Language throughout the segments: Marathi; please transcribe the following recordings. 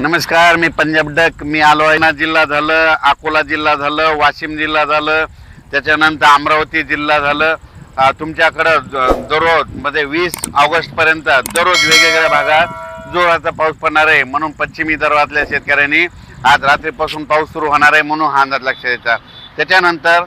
नमस्कार मी पंजाब डक. मी आलो आहे जिल्हा झालं अकोला जिल्हा झालं वाशिम जिल्हा झालं त्याच्यानंतर अमरावती जिल्हा झालं. तुमच्याकडं दररोज म्हणजे वीस ऑगस्टपर्यंत दररोज वेगवेगळ्या भागात जोराचा पाऊस पडणार आहे. म्हणून पश्चिमी विदर्भातल्या शेतकऱ्यांनी आज रात्रीपासून पाऊस सुरू होणार आहे म्हणून हा अंदाज लक्ष द्यायचा त्याच्यानंतर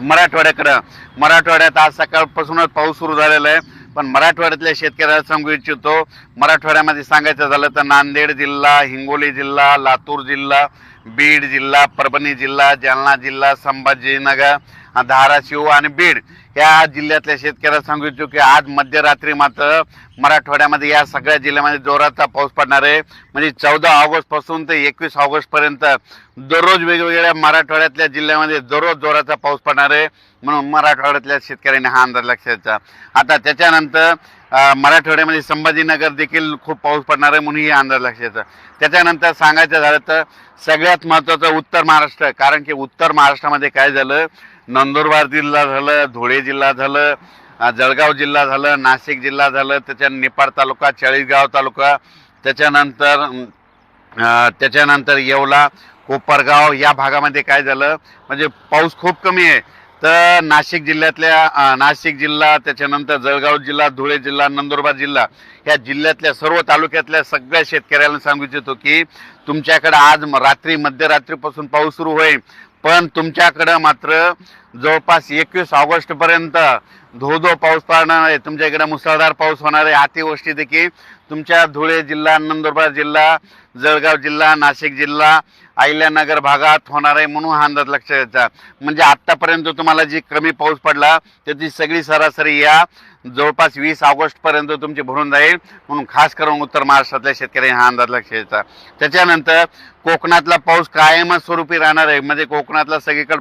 मराठवाड्याकडं. मराठवाड्यात आज सकाळपासूनच पाऊस सुरू झालेला आहे. पण मराठवाड्यातल्या शेतकऱ्याला सांगू इच्छितो मराठवाड्यामध्ये सांगायचं झालं तर नांदेड जिल्हा हिंगोली जिल्हा लातूर जिल्हा बीड जिल्हा परभणी जिल्हा जालना जिल्हा संभाजीनगर धाराशिव आणि बीड या जिल्ह्यातल्या शेतकऱ्याला सांगू इच्छितो की आज मध्यरात्री मात्र मराठवाड्यामध्ये या सगळ्या जिल्ह्यामध्ये जोराचा पाऊस पडणार आहे. म्हणजे चौदा ऑगस्टपासून ते एकवीस ऑगस्टपर्यंत दररोज वेगवेगळ्या मराठवाड्यातल्या जिल्ह्यामध्ये दररोज जोराचा पाऊस पडणार आहे. म्हणून मराठवाड्यातल्या शेतकऱ्यांनी हा अंदाज लक्षात आता त्याच्यानंतर मराठवाड्यामध्ये संभाजीनगर देखील खूप पाऊस पडणार आहे म्हणून ही अंदाज लक्षात त्याच्यानंतर सांगायचं झालं तर सगळ्यात महत्त्वाचं उत्तर महाराष्ट्र कारण की उत्तर महाराष्ट्रामध्ये काय झालं? नंदुरबार जिल्हा झालं धुळे जिल्हा झालं जळगाव जिल्हा झालं नाशिक जिल्हा झालं त्याच्या निपाड तालुका चाळीसगाव तालुका त्याच्यानंतर त्याच्यानंतर येवला कोपरगाव या भागामध्ये काय झालं? म्हणजे पाऊस खूप कमी आहे. तर नाशिक जिल्ह्यातल्या नाशिक जिल्हा त्याच्यानंतर जळगाव जिल्हा धुळे जिल्हा नंदुरबार जिल्हा ह्या जिल्ह्यातल्या सर्व तालुक्यातल्या सगळ्या शेतकऱ्यांना सांगू इच्छितो की तुमच्याकडं आज म- रात्री मध्यरात्रीपासून पाऊस सुरू होईल. पण तुमच्याकडं मात्र जवळपास एकवीस ऑगस्टपर्यंत धो धो पाऊस पडणार आहे. तुमच्याकडे मुसळधार पाऊस होणार आहे. अतिवृष्टी देखील तुमच्या धुळे जिल्हा नंदुरबार जिल्हा जळगाव जिल्हा नाशिक जिल्हा अहिल्यानगर भागात होणार आहे म्हणून हा अंदाज लक्षात घ्यायचा म्हणजे आत्तापर्यंत तुम्हाला जी कमी पाऊस पडला त्याची सगळी सरासरी या जवळपास वीस ऑगस्टपर्यंत तुमची भरून जाईल. म्हणून खास करून उत्तर महाराष्ट्रातल्या शेतकऱ्यांनी हा अंदाज लक्ष द्यायचा. त्याच्यानंतर कोकणातला पाऊस कायमच स्वरूपी राहणार आहे. म्हणजे कोकणातला सगळीकडे